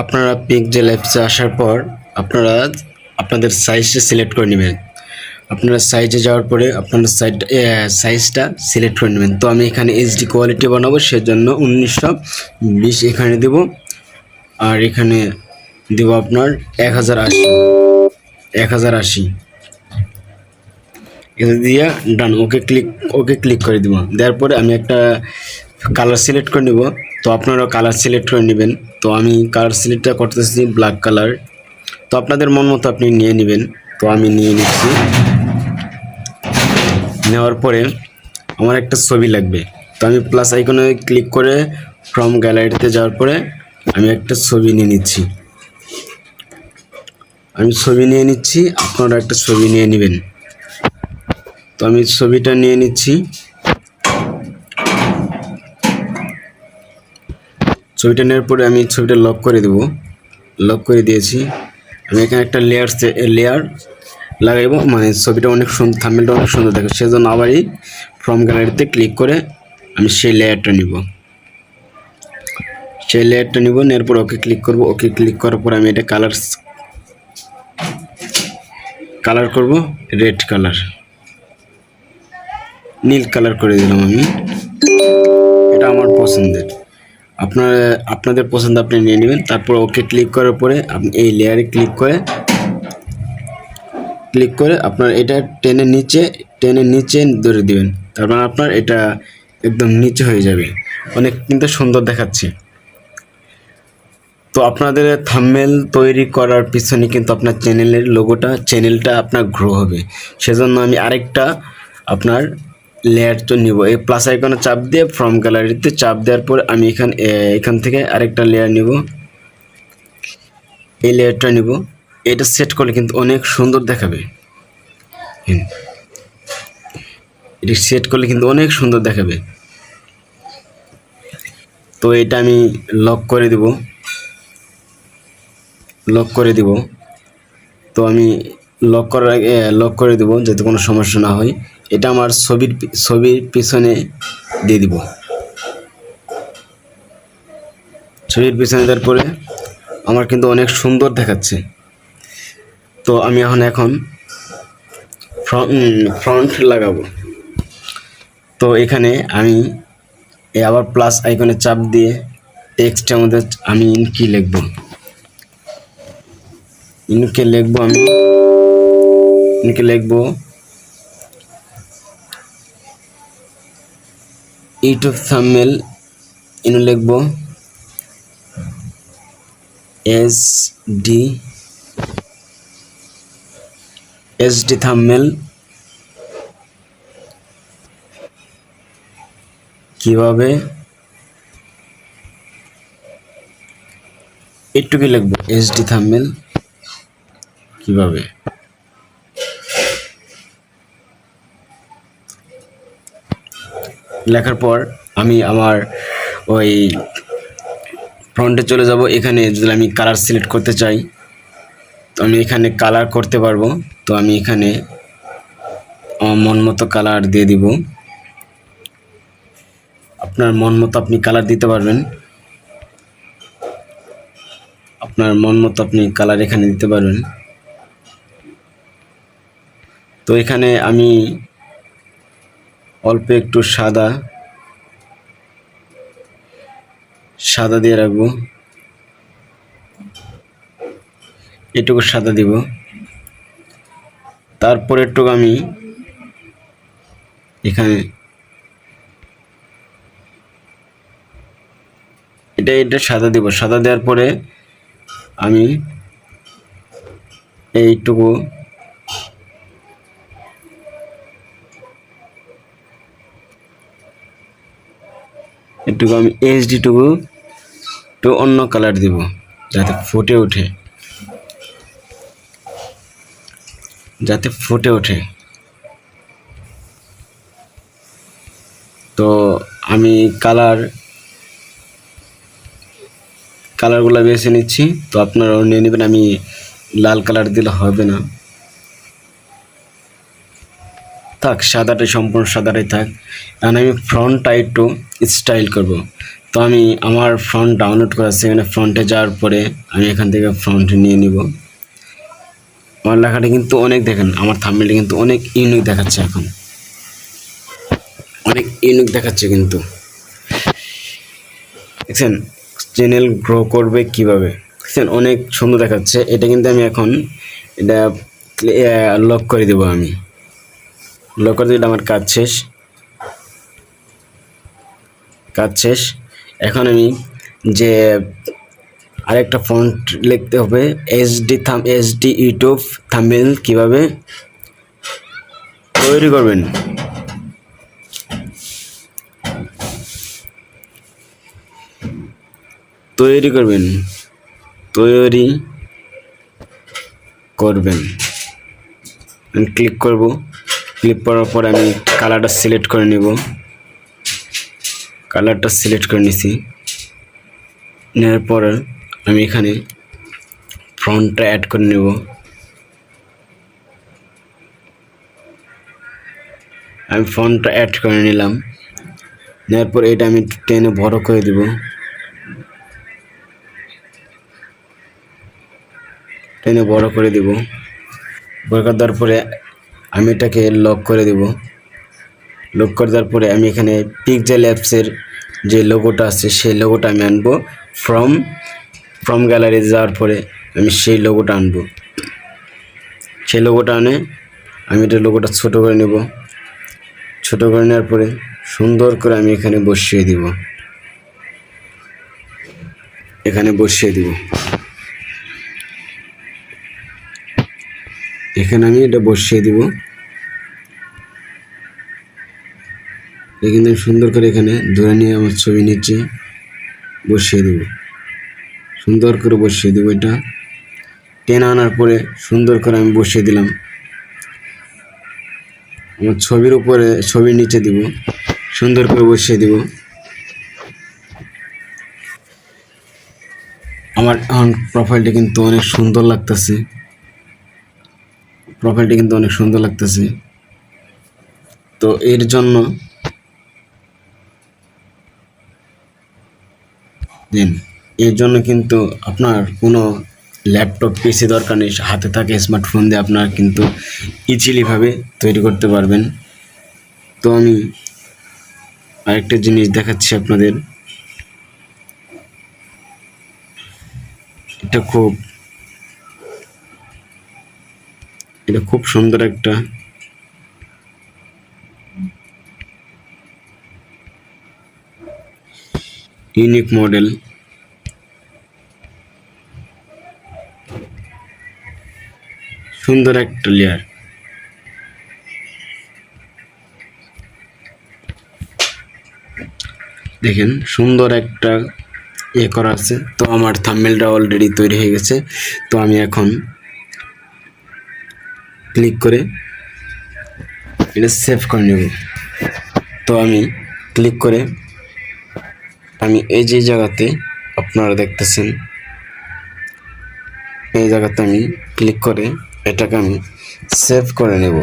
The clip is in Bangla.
আপনারা পিকজেল অ্যাপসে আসার পর আপনারা আপনাদের সাইজটা সিলেক্ট করে নেবেন। আপনারা সাইজে যাওয়ার পরে আপনাদের সাইড সাইজটা সিলেক্ট করে নেবেন। তো আমি এখানে এইচডি কোয়ালিটি বানাবো, সেজন্য উনিশশো বিশ এখানে দেব। আর এখানে দেব আপনার এক হাজার আশি। এক হাজার আশি। এটা দিয়ে ডান ওকে ক্লিক ওকে ক্লিক করে দিব। দেওয়ার পরে আমি একটা কালার সিলেক্ট করে নেব। তো আপনারাও কালার সিলেক্ট করে নেবেন। তো আমি কালার সিলেক্টটা করতেছি ব্ল্যাক কালার তো আপনাদের মন মতো আপনি নিয়ে নেবেন। তো আমি নিয়ে নিচ্ছি। নেওয়ার পরে আমার একটা ছবি লাগবে। তো আমি প্লাস আইকনে ক্লিক করে ফ্রম গ্যালারিতে যাওয়ার পরে আমি একটা ছবি নিয়ে নিচ্ছি। আমি ছবি নিয়ে নিচ্ছি, আপনারা একটা ছবি নিয়ে নেবেন। তো আমি ছবিটা নিয়ে নিচ্ছি। ছবিটা নেওয়ার পরে আমি ছবিটা লক করে দেব। লক করে দিয়েছি। আমি এখানে একটা লেয়ার লেয়ার লাগাইবো মানে ছবিটা অনেক সুন্দর থাম্বেলটা অনেক সুন্দর দেখে। সেজন্য আবারই ফ্রম গ্যালারিতে ক্লিক করে আমি সেই লেয়ারটা নিব। সেই লেয়ারটা নিব, নেওয়ার পর ওকে ক্লিক করব। ওকে ক্লিক করার পর আমি এটা কালার কালার করব। রেড কালার নীল কালার করে দিলাম আমি। এটা আমার পছন্দের। আপনার, আপনাদের পছন্দ আপনি নিয়ে নেবেন। তারপর ওকে ক্লিক করার পরে আপনি এই লেয়ারে ক্লিক করে ক্লিক করে আপনার এটা টেনে নিচে টেনে নিচে ধরে দিবেন। তারপর আপনার এটা একদম নিচে হয়ে যাবে। অনেক কিন্তু সুন্দর দেখাচ্ছে। তো আপনাদের থাম্বেল তৈরি করার পিছনে কিন্তু আপনার চ্যানেলের লোগোটা চ্যানেলটা আপনার গ্রো হবে। সেজন্য আমি আরেকটা আপনার লেয়ার তো নিব। এই প্লাস আইকনে চাপ দিয়ে ফ্রম গ্যালারিতে চাপ দেওয়ার পর আমি এখান এখান থেকে আরেকটা লেয়ার নিব। এই লেয়ারটা নিব। এটা সেট করলে কিন্তু অনেক সুন্দর দেখাবে। এটা সেট করলে কিন্তু অনেক সুন্দর দেখাবে। তো এটা আমি লক করে দেব। লক করে দিব। তো আমি লক করার আগে লক করে দেব যাতে কোনো সমস্যা না হয়। এটা আমার ছবির ছবির পিছনে দিয়ে দিব। ছবির পিছনে দেওয়ার পরে আমার কিন্তু অনেক সুন্দর দেখাচ্ছে। তো আমি এখন এখন ফ্রন্ট লাগাবো। তো এখানে আমি আবার প্লাস আইকনে চাপ দিয়ে টেক্সটের মধ্যে আমি ইনকি লিখব। ইনকে লিখব আমি। ইনকে লিখব ইউটিউব থাম্বনেল ইনু লিখব S D S D thumbnail কীভাবে একটুকি লিখব এস ডি থাম্বনেল কীভাবে লেখার পর আমি আমার ওই ফ্রন্টে চলে যাব। এখানে যদি আমি কালার সিলেক্ট করতে চাই, তো আমি এখানে কালার করতে পারব। তো আমি এখানে আমার মন মতো কালার দিয়ে দিব। আপনার মন মতো আপনি কালার দিতে পারবেন। আপনার মন মতো আপনি কালার এখানে দিতে পারবেন। তো এখানে আমি অল্প একটু সাদা সাদা দিয়ে রাখব। এটুকু সাদা দিব। তারপর একটু আমি এখানে এটা এটা সাদা দিব। সাদা দেওয়ার পরে আমি এইটুকু একটুকু আমি এইচডিটুকু একটু অন্য কালার দিব, যাতে ফুটে ওঠে। যাতে ফুটে ওঠে। তো আমি কালার কালারগুলো বেছে নিচ্ছি, তো আপনারাও নিয়ে নেবেন। আমি লাল কালার দিলে হবে না। থাক সাদাটাই সম্পূর্ণ সাদাটাই থাক। এখন আমি ফ্রন্টটা একটু স্টাইল করব। তো আমি আমার ফ্রন্ট ডাউনলোড করা সেখানে ফ্রন্টে যাওয়ার পরে আমি এখান থেকে ফ্রন্ট নিয়ে নিব। আমার লেখাটা কিন্তু অনেক দেখেন, আমার থাম্বনেলটা কিন্তু অনেক ইউনিক দেখাচ্ছে এখন। অনেক ইউনিক দেখাচ্ছে কিন্তু। দেখছেন? চ্যানেল গ্রো করবে কীভাবে? দেখছেন? অনেক সুন্দর দেখাচ্ছে। এটা কিন্তু আমি এখন, এটা লক করে দেবো আমি। লক করে দিলে আমার কাজ শেষ। কাজ শেষ। এখন আমি যে আরেকটা ফন্ট লিখতে হবে এইচডি থাম এইচডি ইউটিউব থাম্বনেল কীভাবে তৈরি করবেন? তৈরি করবেন তৈরি করবেন। ক্লিক করব। ক্লিক করার পর আমি কালারটা সিলেক্ট করে নেব। কালারটা সিলেক্ট করে নিছি। নেওয়ার পর আমি এখানে ফ্রন্টটা অ্যাড করে নেব। আমি ফ্রন্টটা অ্যাড করে নিলাম। নেওয়ার পর এটা আমি টেনে বড় করে দেব। টেনে বড় করে দেব। বড় করে দেওয়ার পরে আমি এটাকে লক করে দেব। লক করে দেওয়ার পরে আমি এখানে পিকজেল অ্যাপসের যে লোগোটা আছে, সেই লোগোটা আমি আনব। ফ্রম ফ্রম গ্যালারি যাওয়ার পরে আমি সেই লোগোটা আনব। সেই লোগোটা আনে, আমি এটা লোগোটা ছোটো করে নেব। ছোটো করে নেওয়ার পরে সুন্দর করে আমি এখানে বসিয়ে দিব। এখানে বসিয়ে দিব। এখানে আমি এটা বসিয়ে দিব। এখানে সুন্দর করে এখানে ধরে নিয়ে আমার ছবি নিচে বসিয়ে দেব। সুন্দর করে বসিয়ে দেবো এটা। টেনে আনার পরে সুন্দর করে আমি বসিয়ে দিলাম। আমার ছবির উপরে ছবির নিচে দিব, সুন্দর করে বসিয়ে দিব। আমার এখন প্রোফাইলটা কিন্তু অনেক সুন্দর লাগতেছে। প্রোফাইলটা কিন্তু অনেক সুন্দর লাগতেছে। তো এর জন্য দেন। এর জন্য কিন্তু আপনার কোনো ল্যাপটপ, পিসি দরকার নেই। হাতে থাকে স্মার্টফোন দিয়ে আপনার কিন্তু ইজিলিভাবে তৈরি করতে পারবেন। তো আমি আরেকটা জিনিস দেখাচ্ছি আপনাদের। এটা খুব এটা খুব সুন্দর একটা ইউনিক মডেল সুন্দর একটা লেয়ার দেখেন, সুন্দর একটা ইয়ে করা আছে। তো আমার থাম্বেলটা অলরেডি তৈরি হয়ে গেছে। তো আমি এখন ক্লিক করে এটা সেভ করে নেব। তো আমি ক্লিক করে আমি এই যে জায়গাতে আপনারা দেখতেছেন, এই জায়গাতে আমি ক্লিক করে এটাকে আমি সেভ করে নেব।